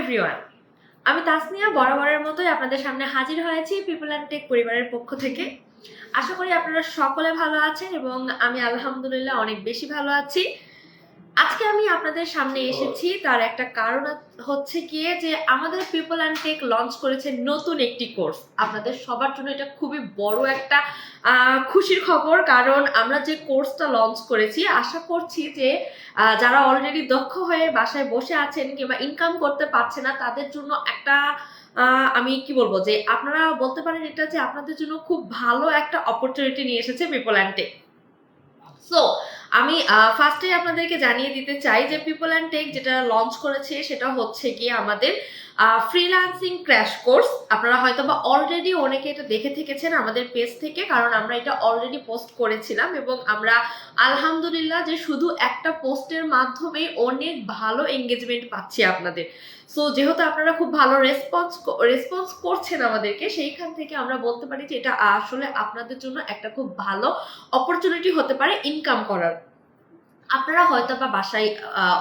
Everyone আমি তাসনিয়া বরাবরের মতোই আপনাদের সামনে হাজির হয়েছি পিপল অ্যান্ড টেক পরিবারের পক্ষ থেকে। আশা করি আপনারা সকলে ভালো আছেন এবং আমি আলহামদুলিল্লাহ অনেক বেশি ভালো আছি। আজকে আমি আপনাদের সামনে এসেছি তার একটা কারণ হচ্ছে গিয়ে যে আমাদের পিপল অ্যান্ড টেক লঞ্চ করেছে নতুন একটি কোর্স আপনাদের সবার জন্য এটা খুবই বড় একটা খুশির খবর কারণ আমরা যে কোর্সটা লঞ্চ করেছি আশা করছি যে যারা অলরেডি দক্ষ হয়ে বাসায় বসে আছেন কিংবা ইনকাম করতে পারছে না তাদের জন্য একটা আমি কি বলব যে আপনারা বলতে পারেন এটা যে আপনাদের জন্য খুব ভালো একটা অপরচুনিটি নিয়ে এসেছে পিপল অ্যান্ড টেক সো আমি ফার্স্টে আপনাদেরকে জানিয়ে দিতে চাই যে পিপল অ্যান্ড টেক যেটা লঞ্চ করেছে সেটা হচ্ছে গিয়ে আমাদের ফ্রিল্যান্সিং ক্র্যাশ কোর্স আপনারা হয়তো বা অলরেডি অনেকে এটা দেখে থেকেছেন আমাদের পেজ থেকে, কারণ আমরা এটা অলরেডি পোস্ট করেছিলাম এবং আমরা আলহামদুলিল্লাহ যে শুধু একটা পোস্টের মাধ্যমেই অনেক ভালো এঙ্গেজমেন্ট পাচ্ছি আপনাদের। সো যেহেতু আপনারা খুব ভালো রেসপন্স রেসপন্স করছেন আমাদেরকে, সেইখান থেকে আমরা বলতে পারি যে এটা আসলে আপনাদের জন্য একটা খুব ভালো অপরচুনিটি হতে পারে ইনকাম করার। আপনারা হয়তো বা বাসায়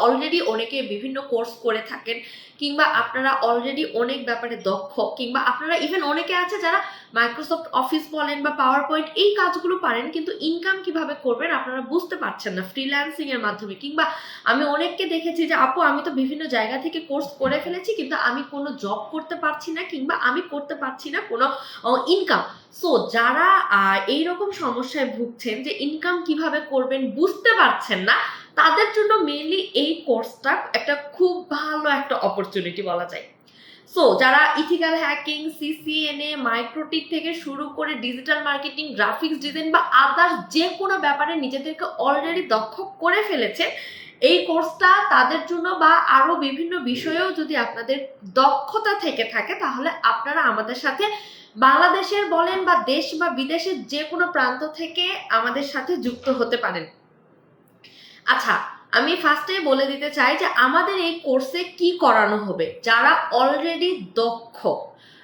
অলরেডি অনেকে বিভিন্ন কোর্স করে থাকেন, কিংবা আপনারা অলরেডি অনেক ব্যাপারে দক্ষ, কিংবা আপনারা ইভেন অনেকে আছে যারা মাইক্রোসফট অফিস বলেন বা পাওয়ার পয়েন্ট এই কাজগুলো পারেন, কিন্তু ইনকাম কীভাবে করবেন আপনারা বুঝতে পারছেন না ফ্রিল্যান্সিং এর মাধ্যমে। কিংবা আমি অনেককে দেখেছি যে, আপু, আমি তো বিভিন্ন জায়গা থেকে কোর্স করে ফেলেছি, কিন্তু আমি কোনো জব করতে পারছি না, কিংবা আমি করতে পারছি না কোনো ইনকাম সো যারা এই রকম সমস্যায় ভুগছেন যে ইনকাম কীভাবে করবেন বুঝতে পারছেন না, তাদের জন্য মেইনলি এই কোর্সটা একটা খুব ভালো একটা অপরচুনিটি বলা যায়। সো যারা ইথিক্যাল হ্যাকিং সিসিএনএ মাইক্রোটিক থেকে শুরু করে ডিজিটাল মার্কেটিং গ্রাফিক্স ডিজাইন বা আদার্স যে কোনো ব্যাপারে নিজেদেরকে অলরেডি দক্ষ করে ফেলেছে, এই কোর্সটা তাদের জন্য বা আরও বিভিন্ন বিষয়েও যদি আপনাদের দক্ষতা থেকে থাকে, তাহলে আপনারা আমাদের সাথে বাংলাদেশের বলেন বা দেশ বা বিদেশের যে কোনো প্রান্ত থেকে আমাদের সাথে যুক্ত হতে পারেন। আচ্ছা আমি ফার্স্টে বলে দিতে চাই যে আমাদের এই কোর্সে কি করানো হবে? যারা অলরেডি দক্ষ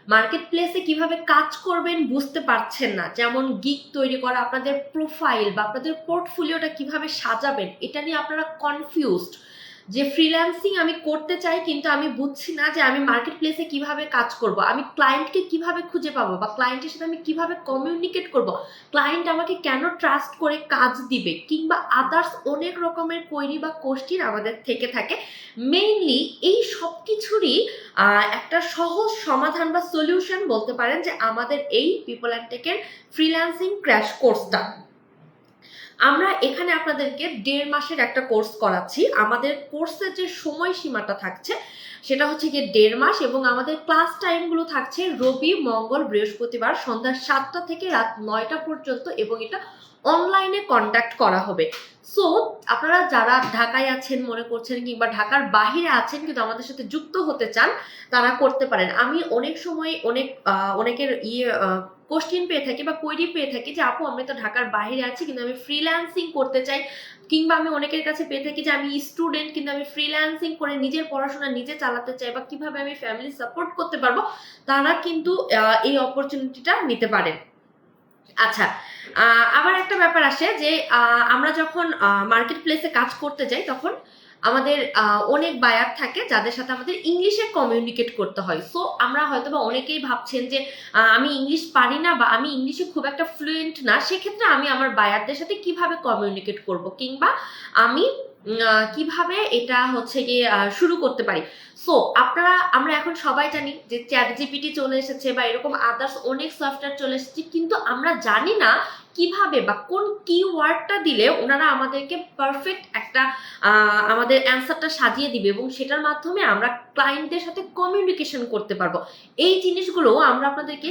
মার্কেট প্লেসে কীভাবে কাজ করবেন বুঝতে পারছেন না, যেমন গিক তৈরি করা, আপনাদের প্রোফাইল বা আপনাদের পোর্টফোলিওটা কীভাবে সাজাবেন, এটা নিয়ে আপনারা কনফিউজড যে ফ্রিল্যান্সিং আমি করতে চাই কিন্তু আমি বুঝছি না যে আমি মার্কেট প্লেসে কীভাবে কাজ করব। আমি ক্লায়েন্টকে কীভাবে খুঁজে পাবো বা ক্লায়েন্টের সাথে আমি কীভাবে কমিউনিকেট করব? ক্লায়েন্ট আমাকে কেন ট্রাস্ট করে কাজ দিবে? কিংবা আদার্স অনেক রকমের কোয়েরি বা কোশ্চিন আমাদের থেকে থাকে। মেইনলি এই সব কিছুরই একটা সহজ সমাধান বা সলিউশন বলতে পারেন যে আমাদের এই পিপল অ্যান্ড টেকের ফ্রিল্যান্সিং ক্র্যাশ কোর্সটা আমরা এখানে আপনাদেরকে দেড় মাসের একটা কোর্স করাচ্ছি। আমাদের কোর্সের যে সময়সীমাটা থাকছে, সেটা হচ্ছে গিয়ে দেড় মাস এবং আমাদের ক্লাস টাইমগুলো থাকছে রবি, মঙ্গল, বৃহস্পতিবার সন্ধ্যা সাতটা থেকে রাত নয়টা পর্যন্ত এবং এটা অনলাইনে কন্ট্যাক্ট করা হবে। সো আপনারা যারা ঢাকায় আছেন, মনে করছেন, কিংবা ঢাকার বাহিরে আছেন, কিন্তু আমাদের সাথে যুক্ত হতে চান, তারা করতে পারেন। আমি অনেক সময় অনেক অনেকের ইয়ে কোশ্চেন পেয়ে থাকি বা কোয়েরি পেয়ে থাকি যে, আপু আমি তো ঢাকার বাইরে আছি, কিন্তু আমি ফ্রিল্যান্সিং করতে চাই। কিংবা আমি অনেকের কাছে পেয়ে থাকি যে, আমি স্টুডেন্ট কিন্তু আমি ফ্রিল্যান্সিং করে নিজের পড়াশোনা নিজে চালাতে চাই বা কীভাবে আমি ফ্যামিলি সাপোর্ট করতে পারব? তারা কিন্তু এই অপরচুনিটিটা নিতে পারেন। আচ্ছা আবার একটা ব্যাপার আসে যে আমরা যখন মার্কেট প্লেসে কাজ করতে যাই, তখন আমাদের অনেক বায়ার থাকে যাদের সাথে আমাদের ইংলিশে কমিউনিকেট করতে হয়। সো আমরা হয়তো বা অনেকেই ভাবছেন যে আমি ইংলিশ পারি না বা আমি ইংলিশে খুব একটা ফ্লুয়েন্ট না, সেক্ষেত্রে আমি আমার বায়ারদের সাথে কীভাবে কমিউনিকেট করব? কিংবা আমি কীভাবে এটা হচ্ছে গিয়ে শুরু করতে পারি? সো আপনারা, আমরা এখন সবাই জানি যে চ্যাট জিপিটি চলে এসেছে বা এরকম আদার্স অনেক সফটওয়্যার চলে এসেছে, কিন্তু আমরা জানি না কীভাবে বা কোন কিওয়ার্ডটা দিলে ওনারা আমাদেরকে পারফেক্ট একটা আমাদের অ্যান্সারটা সাজিয়ে দিবে এবং সেটার মাধ্যমে আমরা ক্লায়েন্টদের সাথে কমিউনিকেশন করতে পারব। এই জিনিসগুলো আমরা আপনাদেরকে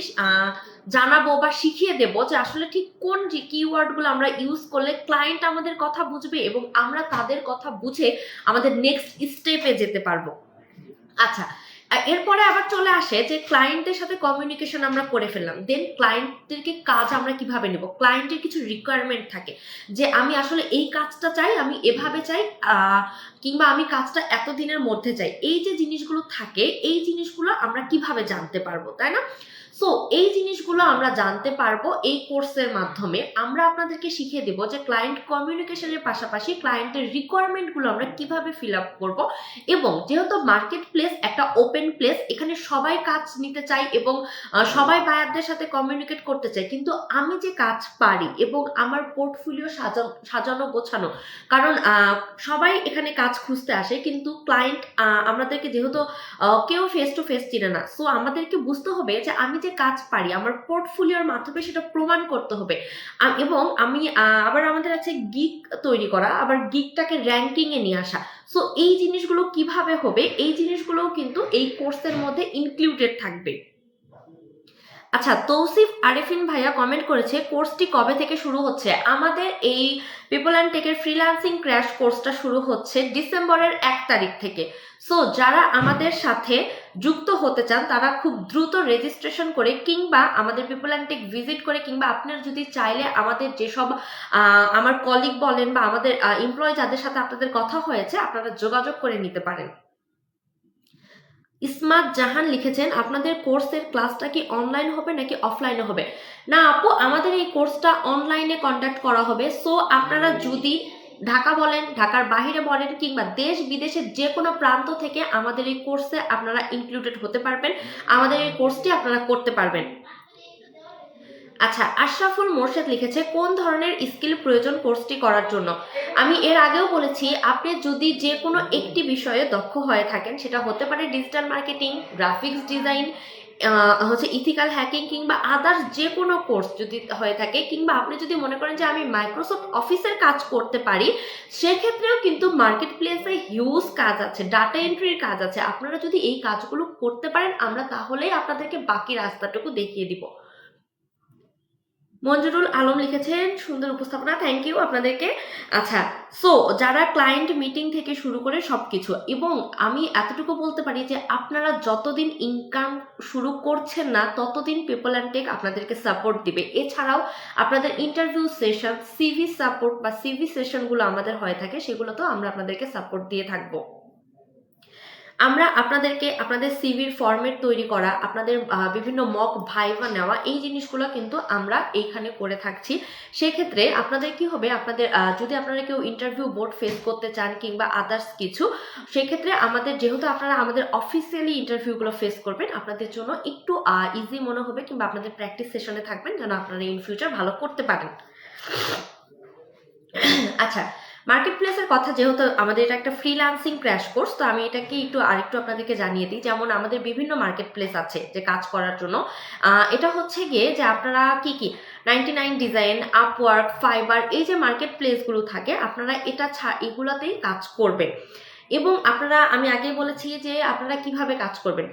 জানাব বা শিখিয়ে দেব যে আসলে ঠিক কোন কিওয়ার্ডগুলো আমরা ইউজ করলে ক্লায়েন্ট আমাদের কথা বুঝবে এবং আমরা তাদের কথা বুঝে আমাদের নেক্সট স্টেপে যেতে পারব। আচ্ছা এরপরে আবার চলে আসে যে ক্লায়েন্টের সাথে কমিউনিকেশন আমরা করে ফেললাম। দেন ক্লায়েন্টদেরকে কাজ আমরা কীভাবে নেব? ক্লায়েন্টের কিছু রিকোয়ারমেন্ট থাকে যে আমি আসলে এই কাজটা চাই, আমি এভাবে চাই কিংবা আমি কাজটা এত দিনের মধ্যে চাই। এই যে জিনিসগুলো থাকে, এই জিনিসগুলো আমরা কীভাবে জানতে পারব, তাই না? সো এই জিনিসগুলো আমরা জানতে পারব এই কোর্সের মাধ্যমে। আমরা আপনাদেরকে শিখিয়ে দেবো যে ক্লায়েন্ট কমিউনিকেশনের পাশাপাশি ক্লায়েন্টের রিকোয়ারমেন্টগুলো আমরা কীভাবে ফিল আপ করব এবং যেহেতু মার্কেট প্লেস একটা ওপেন প্লেস এখানে সবাই কাজ নিতে চায় এবং সবাই বায়ারদের সাথে কমিউনিকেট করতে চায়। কিন্তু আমি যে কাজ পারি এবং আমার পোর্টফোলিও সাজানো সাজানো, গোছানো, কারণ সবাই এখানে কাজ খুঁজতে আসে, কিন্তু ক্লায়েন্ট আমাদেরকে যেহেতু কেউ ফেস টু ফেস চিনে না সো আমাদেরকে বুঝতে হবে যে আমি যে কাজ পারি, আমার পোর্টফোলিওর মাধ্যমে সেটা প্রমাণ করতে হবে। এবং আমি আবার আমাদের আছে গিক তৈরি করা, আবার গিকটাকে র্যাঙ্কিংয়ে নিয়ে আসা। সো এই জিনিসগুলো কীভাবে হবে? এই জিনিসগুলোও কিন্তু এই কোর্সের মধ্যে ইনক্লুডেড থাকবে। আচ্ছা তৌসিফ আরেফিন ভাইয়া কমেন্ট করেছে কোর্সটি কবে থেকে শুরু হচ্ছে? আমাদের এই পিপল অ্যান্ড টেকের ফ্রিল্যান্সিং ক্র্যাশ কোর্সটা শুরু হচ্ছে ডিসেম্বরের এক তারিখ থেকে। সো যারা আমাদের সাথে যুক্ত হতে চান, তারা খুব দ্রুত রেজিস্ট্রেশন করে কিংবা আমাদের পিপল অ্যান্ড টেক ভিজিট করে কিংবা আপনার যদি চাইলে আমাদের যেসব আমার কলিগ বলেন বা আমাদের এমপ্লয় যাদের সাথে আপনাদের কথা হয়েছে, আপনারা যোগাযোগ করে নিতে পারেন। ইসমাত জাহান লিখেছেন, আপনাদের কোর্সের ক্লাসটা কি অনলাইন হবে নাকি অফলাইনে হবে? না আপু, আমাদের এই কোর্সটা অনলাইনে কন্ডাক্ট করা হবে। সো আপনারা যদি ঢাকা বলেন, ঢাকার বাইরে বলেন, কিংবা দেশ বিদেশের যে কোনো প্রান্ত থেকে আমাদের এই কোর্সে আপনারা ইনক্লুডেড হতে পারবেন। আমাদের এই কোর্সটি আপনারা করতে পারবেন। আচ্ছা আশরাফুল মোর্শেদ লিখেছে, কোন ধরনের স্কিল প্রয়োজন কোর্সটি করার জন্য? আমি এর আগেও বলেছি, আপনি যদি যে কোনো একটি বিষয়ে দক্ষ হয়ে থাকেন, সেটা হতে পারে ডিজিটাল মার্কেটিং গ্রাফিক্স ডিজাইন হচ্ছে ইথিক্যাল হ্যাকিং কিংবা আদার্স যে কোনো কোর্স যদি হয়ে থাকে, কিংবা আপনি যদি মনে করেন যে আমি মাইক্রোসফট অফিসের কাজ করতে পারি, সেক্ষেত্রেও কিন্তু মার্কেট প্লেসে হিউজ কাজ আছে ডাটা এন্ট্রির কাজ আছে। আপনারা যদি এই কাজগুলো করতে পারেন, আমরা তাহলেই আপনাদেরকে বাকি রাস্তাটুকু দেখিয়ে দিব। মঞ্জুরুল আলম লিখেছেন, সুন্দর উপস্থাপনা থ্যাংক ইউ আপনাদেরকে। আচ্ছা সো যারা ক্লায়েন্ট মিটিং থেকে শুরু করে সব কিছু এবং আমি এতটুকু বলতে পারি যে আপনারা যতদিন ইনকাম শুরু করছেন না, ততদিন পিপল অ্যান্ড টেক আপনাদেরকে সাপোর্ট দিবে। এছাড়াও আপনাদের ইন্টারভিউ সেশন সিভি সাপোর্ট বা সিভি সেশনগুলো আমাদের হয়ে থাকে, সেগুলোতেও আমরা আপনাদেরকে সাপোর্ট দিয়ে থাকব। আমরা আপনাদেরকে আপনাদের সিভির ফরম্যাট তৈরি করা, আপনাদের বিভিন্ন মক ভাইভা নেওয়া, এই জিনিসগুলো কিন্তু আমরা এইখানে করে থাকছি। সেক্ষেত্রে আপনাদের কি হবে? আপনাদের যদি আপনারা কেউ ইন্টারভিউ বোর্ড ফেস করতে চান কিংবা আদার্স কিছু, সেক্ষেত্রে আমাদের, যেহেতু আপনারা আমাদের অফিসিয়ালি ইন্টারভিউগুলো ফেস করবেন, আপনাদের জন্য একটু ইজি মনে হবে কিংবা আপনাদের প্র্যাকটিস সেশনে থাকবেন যেন আপনারা ইন ফিউচার ভালো করতে পারেন। আচ্ছা মার্কেট প্লেসের কথা যেহেতু আমাদের এটা একটা ফ্রিল্যান্সিং ক্র্যাশ কোর্স তো আমি এটাকে একটু আরেকটু আপনাদেরকে জানিয়ে দিই। যেমন আমাদের বিভিন্ন মার্কেট প্লেস আছে যে কাজ করার জন্য। এটা হচ্ছে গিয়ে যে আপনারা কি কি? Ninety nine design Upwork Fiverr এই যে মার্কেট প্লেসগুলো থাকে, আপনারা এটা ছা, এগুলোতেই কাজ করবেন। এবং আপনারা, আমি আগেই বলেছি যে আপনারা কীভাবে কাজ করবেন।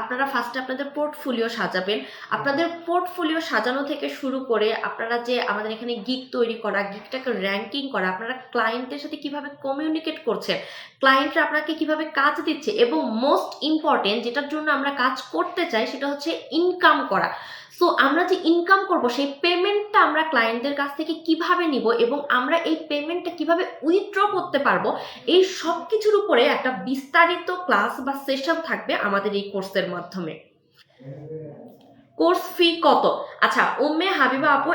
আপনারা ফার্স্টে আপনাদের পোর্টফোলিও সাজাবেন। আপনাদের পোর্টফোলিও সাজানো থেকে শুরু করে আপনারা যে আমাদের এখানে গিক তৈরি করা গিকটাকে র্যাঙ্কিং করা, আপনারা ক্লায়েন্টের সাথে কীভাবে কমিউনিকেট করছেন ক্লায়েন্টরা আপনাকে কীভাবে কাজ দিচ্ছে এবং মোস্ট ইম্পর্টেন্ট যেটার জন্য আমরা কাজ করতে চাই সেটা হচ্ছে ইনকাম করা। সো আমরা যে ইনকাম করব, সেই পেমেন্টটা আমরা ক্লায়েন্টদের কাছ থেকে কীভাবে নিব এবং আমরা এই পেমেন্টটা কীভাবে উইথড্র করতে পারব, এই সব কিছুর উপরে একটা বিস্তারিত ক্লাস বা সেশন থাকবে আমাদের এই কোর্সের মাধ্যমে। কোর্স ফি কত? আচ্ছা উম্মে হাবিবা আপু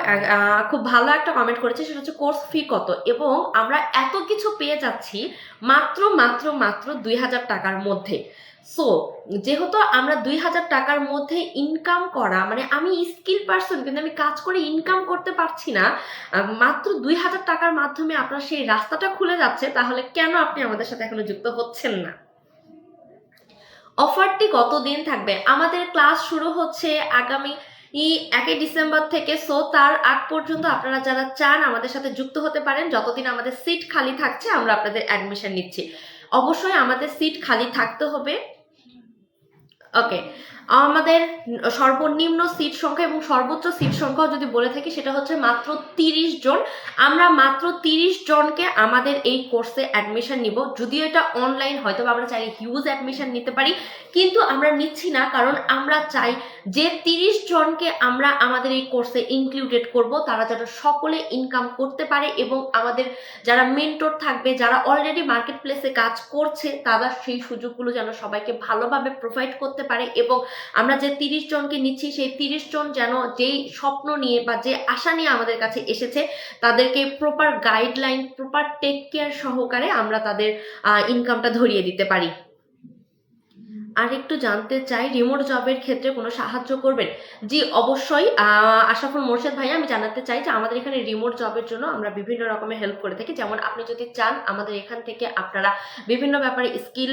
খুব ভালো একটা কমেন্ট করেছে, সেটা হচ্ছে কোর্স ফি কত? এবং আমরা এত কিছু পেয়ে যাচ্ছি মাত্র মাত্র মাত্র দুই হাজার টাকার মধ্যে। সো যেহেতু আমরা দুই হাজার টাকার মধ্যে ইনকাম করা মানে আমি স্কিল পার্সন কিন্তু আমি কাজ করে ইনকাম করতে পারছি না মাত্র দুই হাজার টাকার মাধ্যমে আপনার সেই রাস্তাটা খুলে যাচ্ছে, তাহলে কেন আপনি আমাদের সাথে এখনও যুক্ত হচ্ছেন না? অফারটি কতদিন থাকবে? আমাদের ক্লাস শুরু হচ্ছে আগামী ই একই ডিসেম্বর থেকে সো তার আগ পর্যন্ত আপনারা যারা চান আমাদের সাথে যুক্ত হতে পারেন, যতদিন আমাদের সিট খালি থাকছে, আমরা আপনাদের অ্যাডমিশন নিচ্ছি। অবশ্যই আমাদের সিট খালি থাকতে হবে। ওকে আমাদের সর্বনিম্ন সিট সংখ্যা এবং সর্বোচ্চ সিট সংখ্যাও যদি বলে থাকি, সেটা হচ্ছে মাত্র তিরিশ জন। আমরা মাত্র তিরিশ জনকে আমাদের এই কোর্সে অ্যাডমিশন নিব। যদিও এটা অনলাইন হয়তো আমরা চাইলে হিউজ অ্যাডমিশন নিতে পারি, কিন্তু আমরা নিচ্ছি না, কারণ আমরা চাই যে তিরিশ জনকে আমরা আমাদের এই কোর্সে ইনক্লুডেড করব, তারা যেন সকলে ইনকাম করতে পারে এবং আমাদের যারা মেন্টর থাকবে, যারা অলরেডি মার্কেট প্লেসে কাজ করছে, তারা সেই সুযোগগুলো যেন সবাইকে ভালোভাবে প্রোভাইড করতে পারে এবং আমরা যে তিরিশ জনকে নিচ্ছি, সেই তিরিশ জন যেন যেই স্বপ্ন নিয়ে বা যে আশা নিয়ে আমাদের কাছে এসেছে, তাদেরকে proper guideline proper take care সহকারে আমরা তাদের ইনকামটা ধরিয়ে দিতে পারি। আর একটু জানতে চাই রিমোট জবের ক্ষেত্রে কোনো সাহায্য করবেন? জি, অবশ্যই। আশাফুল মোর্শেদ ভাই আমি জানাতে চাই যে আমাদের এখানে রিমোট জবের জন্য আমরা বিভিন্ন রকমের হেল্প করে থাকি। যেমন আপনি যদি চান, আমাদের এখান থেকে আপনারা বিভিন্ন ব্যাপারে স্কিল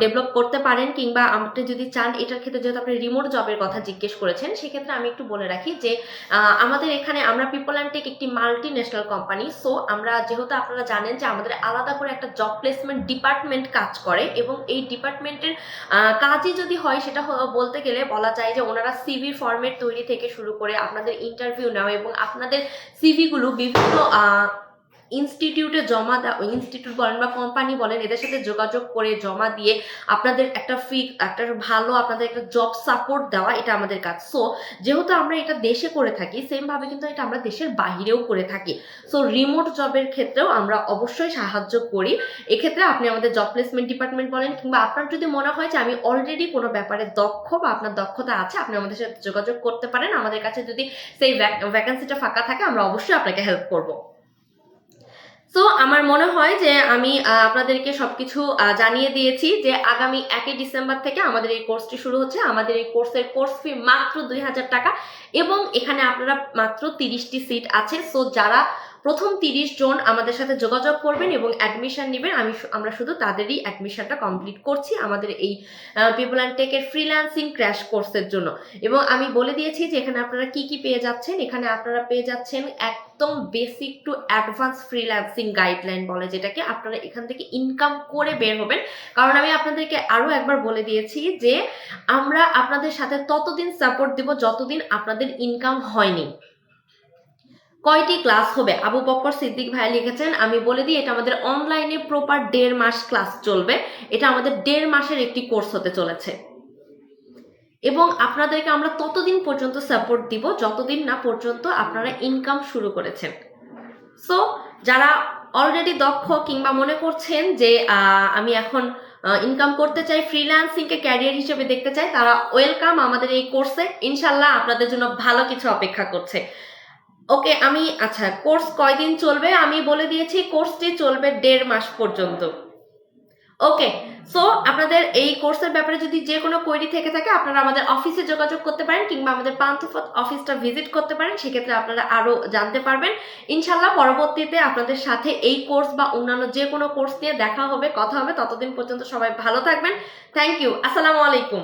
ডেভেলপ করতে পারেন কিংবা আপনি যদি চান, এটার ক্ষেত্রে যেহেতু আপনি রিমোট জবের কথা জিজ্ঞেস করেছেন, সেক্ষেত্রে আমি একটু বলে রাখি যে আমাদের এখানে আমরা পিপল অ্যান্ড টেক একটি মাল্টি ন্যাশনাল কোম্পানি সো আমরা যেহেতু আপনারা জানেন যে আমাদের আলাদা করে একটা জব প্লেসমেন্ট ডিপার্টমেন্ট কাজ করে এবং এই ডিপার্টমেন্টের কাজই যদি হয় সেটা বলতে গেলে বলা যায় যে ওনারা সিভি ফর্মেট তৈরি থেকে শুরু করে আপনাদের ইন্টারভিউ নেওয়া এবং আপনাদের সিভিগুলো বিভিন্ন ইনস্টিটিউটে জমা দেওয়া ইনস্টিটিউট বলেন বা কোম্পানি বলেন, এদের সাথে যোগাযোগ করে জমা দিয়ে আপনাদের একটা ফি একটা ভালো আপনাদের একটা জব সাপোর্ট দেওয়া এটা আমাদের কাজ। সো যেহেতু আমরা এটা দেশে করে থাকি সেমভাবে কিন্তু এটা আমরা দেশের বাহিরেও করে থাকি। সো রিমোট জবের ক্ষেত্রেও আমরা অবশ্যই সাহায্য করি। এক্ষেত্রে আপনি আমাদের জব প্লেসমেন্ট ডিপার্টমেন্ট বলেন কিংবা আপনার যদি মনে হয় যে আমি অলরেডি কোনো ব্যাপারে দক্ষ বা আপনার দক্ষতা আছে, আপনি আমাদের সাথে যোগাযোগ করতে পারেন। আমাদের কাছে যদি সেই ভ্যাকান্সিটা ফাঁকা থাকে, আমরা অবশ্যই আপনাকে হেল্প করব। সো আমার মনে হয় যে আমি আপনাদেরকে সবকিছু জানিয়ে দিয়েছি যে আগামী একই ডিসেম্বর থেকে আমাদের এই কোর্সটি শুরু হচ্ছে। আমাদের এই কোর্সের কোর্স ফি মাত্র দুই হাজার টাকা এবং এখানে আপনারা মাত্র তিরিশটি সিট আছে। সো যারা প্রথম তিরিশ জন আমাদের সাথে যোগাযোগ করবেন এবং অ্যাডমিশন নেবেন। আমি আমরা শুধু তাদেরই অ্যাডমিশনটা কমপ্লিট করছি আমাদের এই পিপল অ্যান্ড টেকের ফ্রিল্যান্সিং ক্র্যাশ কোর্সের জন্য। এবং আমি বলে দিয়েছি যে এখানে আপনারা কি কি পেয়ে যাচ্ছেন। এখানে আপনারা পেয়ে যাচ্ছেন একদম basic to advance freelancing guideline বলে, যেটাকে আপনারা এখান থেকে ইনকাম করে বের হবেন। কারণ আমি আপনাদেরকে আরও একবার বলে দিয়েছি যে আমরা আপনাদের সাথে ততদিন সাপোর্ট দিব যতদিন আপনাদের ইনকাম হয়নি। কয়টি ক্লাস হবে? আবু বক্কর সিদ্দিক ভাই লিখেছেন, আমি বলে দিই, এটা আমাদের অনলাইনে প্রপার দেড় মাস ক্লাস চলবে। এটা আমাদের দেড় মাসের একটি কোর্স হতে চলেছে। এবং আপনাদেরকে আমরা ততদিন পর্যন্ত সাপোর্ট দিব, যতদিন না পর্যন্ত আপনারা ইনকাম শুরু করেছেন। সো যারা অলরেডি দক্ষ কিংবা মনে করছেন যে আমি এখন ইনকাম করতে চাই ফ্রিল্যান্সিংকে ক্যারিয়ার হিসেবে দেখতে চাই, তারা ওয়েলকাম আমাদের এই কোর্সে ইনশাল্লাহ আপনাদের জন্য ভালো কিছু অপেক্ষা করছে। ওকে আমি আচ্ছা কোর্স কয়দিন চলবে? আমি বলে দিয়েছি কোর্সটি চলবে দেড় মাস পর্যন্ত। ওকে সো আপনাদের এই কোর্সের ব্যাপারে যদি যে কোনো কোয়েরি থেকে থাকে, আপনারা আমাদের অফিসে যোগাযোগ করতে পারেন কিংবা আমাদের পান্থপথ অফিসটা ভিজিট করতে পারেন, সেক্ষেত্রে আপনারা আরও জানতে পারবেন। ইনশাল্লাহ পরবর্তীতে আপনাদের সাথে এই কোর্স বা অন্যান্য যে কোনো কোর্স নিয়ে দেখা হবে, কথা হবে। ততদিন পর্যন্ত সবাই ভালো থাকবেন। থ্যাংক ইউ আসসালামু আলাইকুম